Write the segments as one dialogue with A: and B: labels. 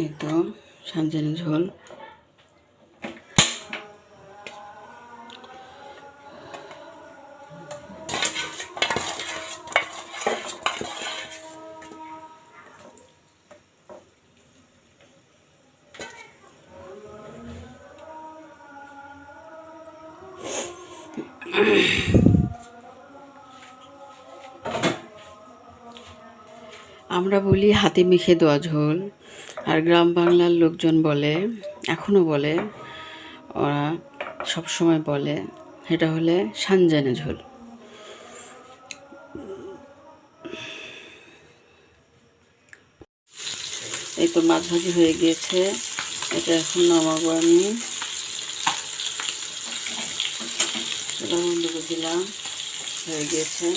A: এই তো ঝোল। আমরা বলি হাতে মেখে দেওয়া ঝোল। আর গ্রাম বাংলার লোকজন বলে এখনও বলে, ওরা সব সময় বলে, এটা হলে সানজানে ঝোল। এই তো মাছ ভাজি হয়ে গিয়েছে, এটা এখন নামাবো আমি। বন্ধ করে দিলাম, হয়ে গিয়েছে।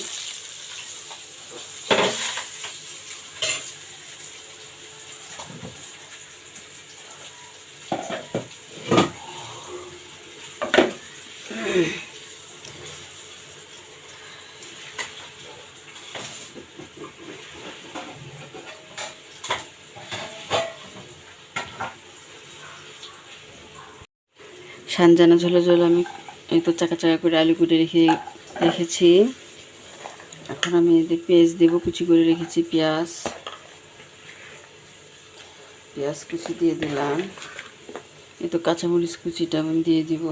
A: সানজানা ঝোলে ঝোল আমি এই তো চাকা চাকা করে আলু কুটে রেখে রেখেছি। এখন আমি এতে পেঁয়াজ দেবো, কুচি করে রেখেছি পেঁয়াজ। পেঁয়াজ কুচি দিয়ে দিলাম। এই তো কাঁচামরিচ কুচিটা আমি দিয়ে দিব।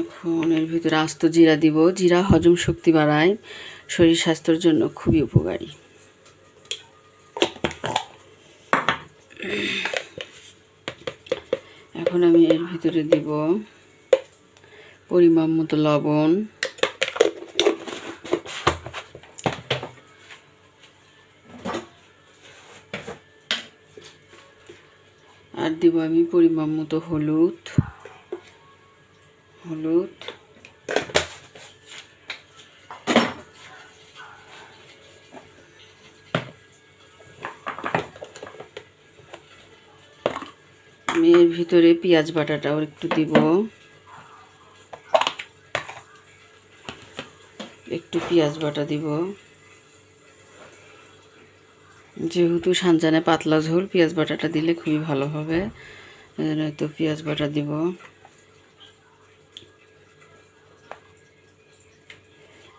A: এখন এর ভিতরে আস্ত জিরা দিব। জিরা হজম শক্তি বাড়ায় শরীর স্বাস্থ্যের জন্য খুবই উপকারী। এখন আমি এর ভিতরে দিব পরিমাণ মতো লবণ। আর দিব আমি পরিমাণ মতো হলুদ। আমি এর ভিতরে পেঁয়াজ বাটাটাও একটু দিব। একটু পেঁয়াজ বাটা দিব। যেহেতু সানজানে পাতলা ঝোল, পেঁয়াজ বাটাটা দিলে খুবই ভালো হবে। এজন্য তো পেঁয়াজ বাটা দিব।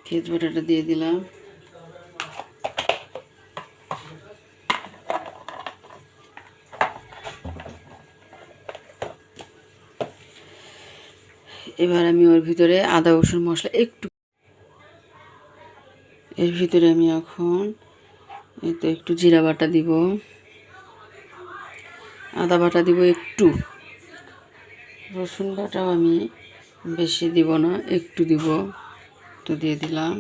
A: পেঁয়াজ বাটাটা দিয়ে দিলাম। এবার আমি ওর ভিতরে আদা, রসুন, মশলা একটু এর ভিতরে আমি এখন এই তো একটু জিরা বাটা দিব। আদা বাটা দিব একটু। রসুন বাটাও আমি বেশি দিব না, একটু দিব। তো দিয়ে দিলাম।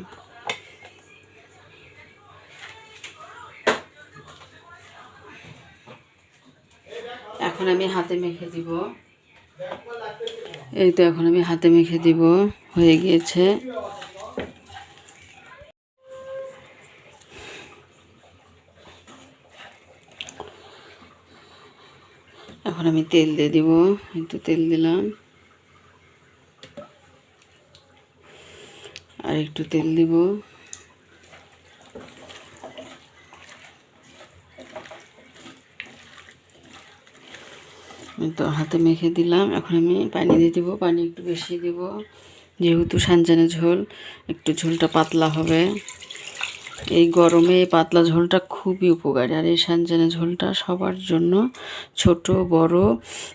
A: এখন আমি হাতে মেখে দিব। এই তো এখন আমি হাতে মেখে দিব, হয়ে গিয়েছে। এখন আমি তেল দিয়ে দিব, একটু তেল দিলাম। আর একটু তেল দিব। তো হাতে মেখে দিলাম। এখন আমি পানি দিয়ে দিব। পানি একটু বেশি দিব। যেহেতু সানজানে ঝোল, একটু ঝোলটা পাতলা হবে। এই গরমে এই পাতলা ঝোলটা খুবই উপকারী। আর এই সানজানে ঝোলটা সবার জন্য ছোট, বড়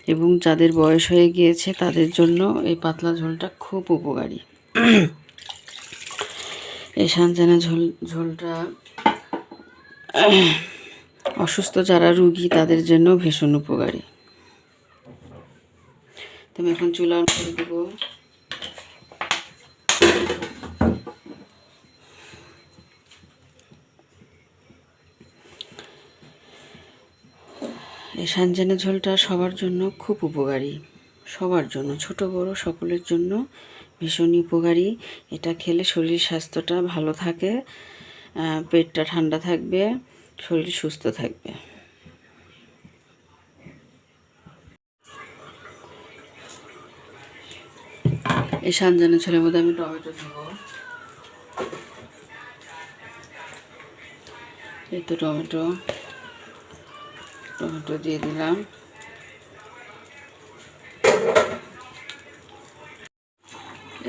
A: এবং যাদের বয়স হয়ে গিয়েছে তাদের জন্য এই পাতলা ঝোলটা খুব উপকারী। এই সানজানা ঝোল, ঝোলটা অসুস্থ যারা রুগী তাদের জন্য ভীষণ উপকারী। তো আমি এখন চুলা অন করে দেবো। এই সানজানা ঝোলটা সবার জন্য খুব উপকারী। সবার জন্য, ছোট, বড়, সকলের জন্য ভীষণই উপকারী। এটা খেলে শরীর স্বাস্থ্যটা ভালো থাকে পেটটা ঠান্ডা থাকবে, শরীর সুস্থ থাকবে। এই সানজানের ছেলের মধ্যে আমি টমেটো দেব। এই তো টমেটো। টমেটো দিয়ে দিলাম।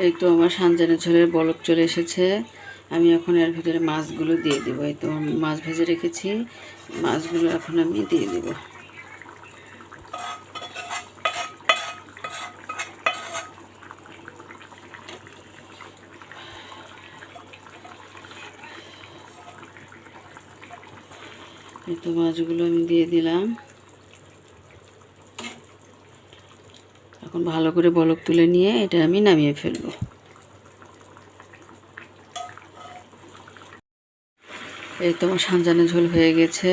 A: এই তো আমার সানজানের ঝোলের বলক চলে এসেছে। আমি এখন এর ভিতরে মাছগুলো দিয়ে দেবো। এই তো মাছ ভেজে রেখেছি। মাছগুলো এখন আমি দিয়ে দেবো। এই তো মাছগুলো আমি দিয়ে দিলাম। এখন ভালো করে বলক তুলে নিয়ে এটা আমি নামিয়ে ফেলব। এই তোমার আমার সানজানের ঝোল হয়ে গেছে।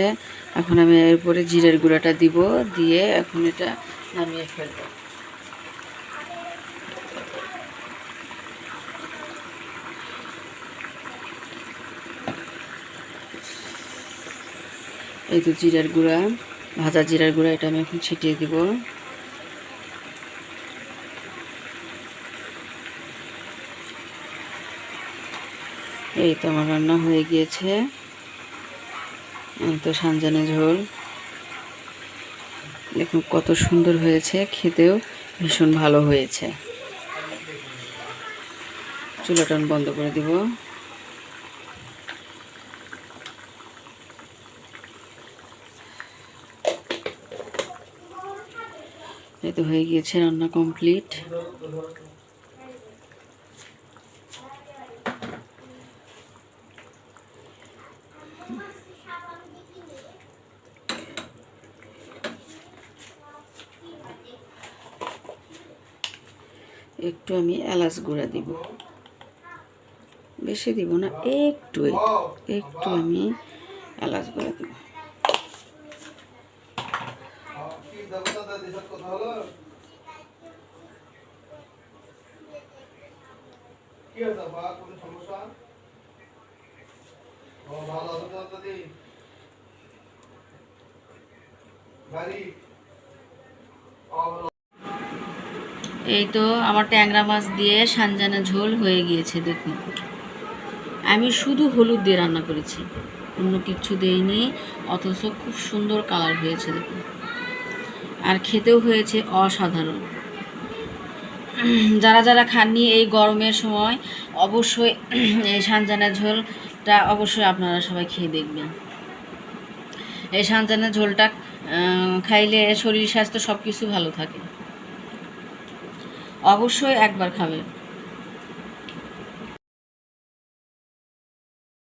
A: এখন আমি এরপরে জিরের গুঁড়াটা দিব, দিয়ে এখন এটা নামিয়ে ফেলব। এই তো জিরার গুঁড়া, ভাজা জিরার গুঁড়া, এটা আমি এখন ছিটিয়ে দিব। এই তো আমার রান্না হয়ে গিয়েছে। তো সানজানে ঝোল। দেখুন কত সুন্দর হয়েছে, খেতেও ভীষণ ভালো হয়েছে। চুলাটা বন্ধ করে দিব। এই তো হয়ে গিয়েছে রান্না কমপ্লিট একটু আমি এলাচ গুঁড়া দিব। বেশি দিব না, একটু একটু আমি এলাচ গুঁড়া দিব। এই তো আমার ট্যাংরা মাছ দিয়ে সানজানা ঝোল হয়ে গিয়েছে, দেখুন। আমি শুধু হলুদ দিয়ে রান্না করেছি। অন্য কিছু দেইনি, অথচ খুব সুন্দর কালার হয়েছে, দেখুন। আর খেতেও হয়েছে অসাধারণ। যারা যারা খাননি এই গরমের সময়, অবশ্যই এই সানজানের ঝোলটা অবশ্যই আপনারা সবাই খেয়ে দেখবেন। এই সানজানের ঝোলটা খাইলে শরীর স্বাস্থ্য সব কিছু ভালো থাকে। অবশ্যই একবার খাবেন।